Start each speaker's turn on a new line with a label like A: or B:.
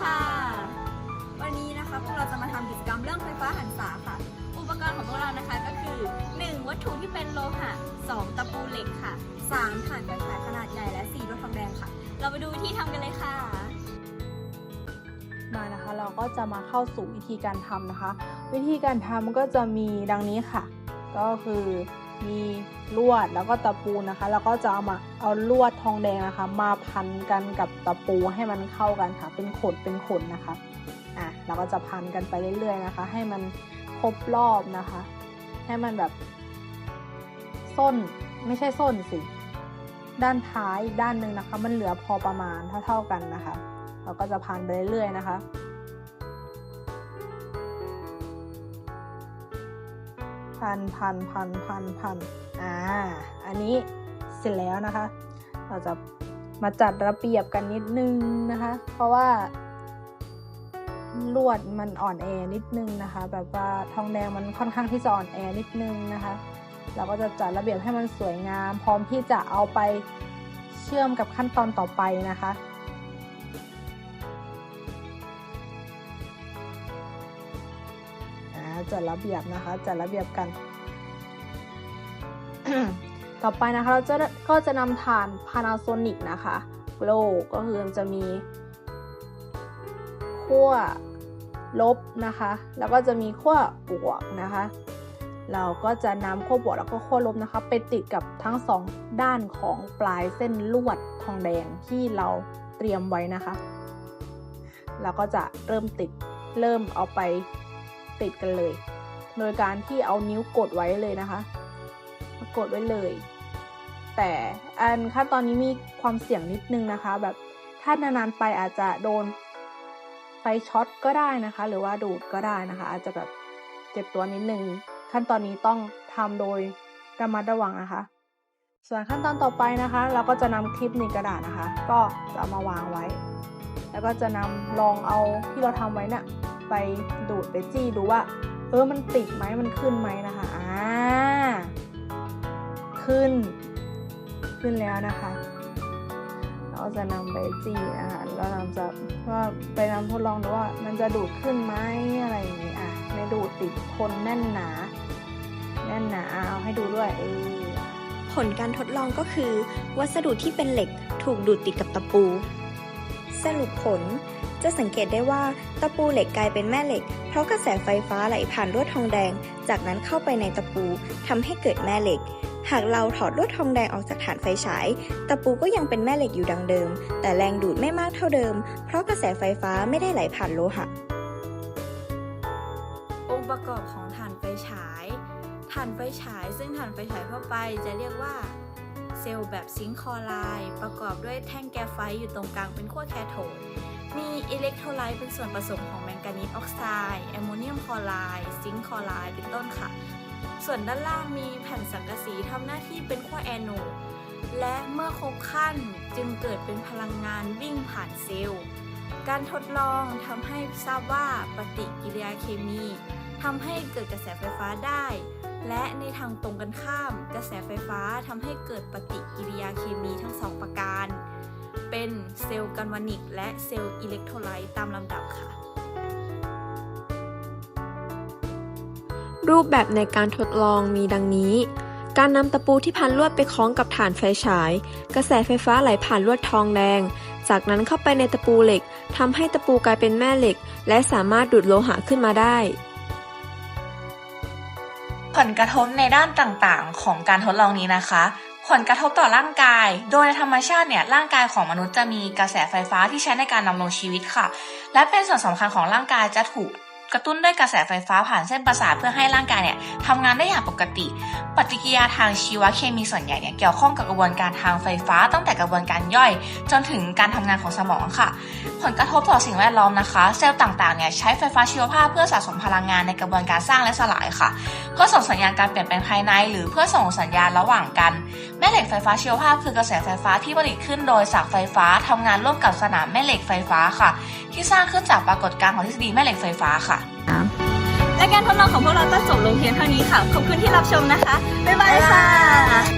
A: ค่ะ วันนี้นะคะพวกเราจะมาทำกิจกรรมเรื่องไฟฟ้าหันษาค่ะ อุปกรณ์ของพวกเรานะคะก็คือ 1. วัตถุที่เป็นโลหะ 2. ตะปูเหล็กค่ะ 3. ถ่านไฟฉายขนาดใหญ่และ 4. รถทองแดงค่ะ เราไปดูวิธีทำกันเลยค่ะ
B: มานะคะเราก็จะมาเข้าสู่วิธีการทำนะคะ วิธีการทำก็จะมีดังนี้ค่ะ ก็คือ มีลวดแล้วก็ตะปูนะคะ แล้วก็จะเอามาเอาลวดทองแดงนะคะ มาพันกันกับตะปูให้มันเข้ากันค่ะ เป็นขดเป็นขนนะคะอะเราก็จะพันกันไปเรื่อย ๆนะคะ ให้มันครบรอบนะคะ ให้มันแบบส้นไม่ใช่ส้นสิด้านท้ายอีกด้านหนึ่งนะคะ มันเหลือพอประมาณเท่าๆกันนะคะ เราก็จะพันไปเรื่อยๆนะคะ พันพันพันพันพันอ่า อันนี้เสร็จแล้วนะคะ เราจะมาจัดระเบียบกันนิดนึงนะคะ เพราะว่าลวดมันอ่อนแอนิดนึงนะคะ แบบว่าทองแดงมันค่อนข้างที่จะอ่อนแอนิดนึงนะคะ เราก็จะจัดระเบียบให้มันสวยงาม พร้อมที่จะเอาไปเชื่อมกับขั้นตอนต่อไปนะคะ จัดระเบียบนะคะจัดระเบียบกัน ต่อไปนะคะเราจะก็จะนำฐาน Panasonic นะคะโลก็คือจะมีขั้วลบนะคะ แล้วก็จะมีขั้วบวกนะคะ เราก็จะนำขั้วบวกแล้วก็ขั้วลบนะคะ ไปติดกับทั้งสองด้านของปลายเส้นลวดทองแดงที่เราเตรียมไว้นะคะ เราก็จะเริ่มติดเริ่มเอาไป ติดกันเลย โดยการที่เอานิ้วกดไว้เลยนะคะกดไว้เลย แต่อันขั้นตอนนี้มีความเสี่ยงนิดนึงนะคะ แบบถ้านานๆไปอาจจะโดนไฟช็อตก็ได้นะคะ หรือว่าดูดก็ได้นะคะ อาจจะแบบเจ็บตัวนิดนึง ขั้นตอนนี้ต้องทำโดยระมัดระวังนะคะ ส่วนขั้นตอนต่อไปนะคะ เราก็จะนำคลิปในกระดาษนะคะ ก็จะเอามาวางไว้ แล้วก็จะนำลองเอาที่เราทำไว้เนี่ย ไปดูดไปจี้ดูว่า เออมันติดไหมมันขึ้นไหมนะคะอ่าขึ้น ขึ้นแล้วนะคะ เราจะนำไปจี้นะคะแล้วเราจะว่าไปนำทดลองดูว่ามันจะดูดขึ้นไหมอะไรอย่างนี้อะไม่ดูดติดทนแน่นหนาแน่นหนาเอาให้ดูด้วยเออ
A: ผลการทดลองก็คือ วัสดุที่เป็นเหล็กถูกดูดติดกับตะปู สรุปผล จะสังเกตได้ว่าตะปูเหล็กกลายเป็นแม่เหล็ก เพราะกระแสไฟฟ้าไหลผ่านลวดทองแดง จากนั้นเข้าไปในตะปูทำให้เกิดแม่เหล็ก หากเราถอดลวดทองแดงออกจากฐานไฟฉาย ตะปูก็ยังเป็นแม่เหล็กอยู่ดังเดิม แต่แรงดูดไม่มากเท่าเดิม เพราะกระแสไฟฟ้าไม่ได้ไหลผ่านโลหะ
C: องค์ประกอบของถ่านไฟฉายถ่านไฟฉาย ซึ่งถ่านไฟฉายทั่วไปจะเรียกว่าเซลล์แบบซิงค์คอไรด์ประกอบด้วยแท่งแกรไฟอยู่ตรงกลางเป็นขั้วแคโทด มีอิเล็กโทรไลต์เป็นส่วนผสมของแมงกานีสออกไซด์แอมโมเนียมคลอไรด์ซิงค์คลอไรด์เป็นต้นค่ะ ส่วนด้านล่างมีแผ่นสังกะสีทำหน้าที่เป็นขั้วแอนโนดและเมื่อครบขั้นจึงเกิดเป็นพลังงานวิ่งผ่านเซลล์ การทดลองทำให้ทราบว่าปฏิกิริยาเคมีทำให้เกิดกระแสไฟฟ้าได้ และในทางตรงกันข้าม กระแสไฟฟ้าทำให้เกิดปฏิกิริยาเคมีทั้งสองประการ เป็นเซลล์กัลวานิกและเซลล์อิเล็กโทรไลต์ตามลำดับค่ะ
D: รูปแบบในการทดลองมีดังนี้ การนำตะปูที่พันลวดไปคล้องกับฐานไฟฉาย กระแสไฟฟ้าไหลผ่านลวดทองแดง จากนั้นเข้าไปในตะปูเหล็กทำให้ตะปูกลายเป็นแม่เหล็ก และสามารถดูดโลหะขึ้นมาได้
E: ผลกระทบในด้านต่างๆ ของการทดลองนี้นะคะ ผลกระทบต่อร่างกาย โดยในธรรมชาติเนี่ยร่างกายของมนุษย์จะมีกระแสไฟฟ้าที่ใช้ในการดำรงชีวิตค่ะ และเป็นส่วนสำคัญของร่างกายจะถูก กระตุ้นด้วยกระแสไฟฟ้าผ่านเส้นประสาทเพื่อให้ร่างกายเนี่ยทำงานได้อย่างปกติ ปฏิกิริยาทางชีวเคมีส่วนใหญ่เนี่ยเกี่ยวข้องกับกระบวนการทางไฟฟ้า ตั้งแต่กระบวนการย่อย จนถึงการทำงานของสมองค่ะ ผลกระทบต่อสิ่งแวดล้อมนะคะ เซลล์ต่างๆเนี่ยใช้ไฟฟ้าชีวภาพเพื่อสะสมพลังงานในกระบวนการสร้างและสลายค่ะ เพื่อส่งสัญญาณการเปลี่ยนแปลงภายใน หรือเพื่อส่งสัญญาณระหว่างกัน แม่เหล็กไฟฟ้าชีวภาพคือกระแสไฟฟ้าที่ผลิตขึ้นโดยสากไฟฟ้าทำงานร่วมกับสนามแม่เหล็กไฟฟ้าค่ะ ที่สร้างขึ้นจากปรากฏการณ์ของทฤษฎีแม่เหล็กไฟฟ้าค่ะ
A: ทดลองของพวกเราก็จบลงเพียงเท่านี้ค่ะ ขอบคุณที่รับชมนะคะ บ๊ายบายค่ะ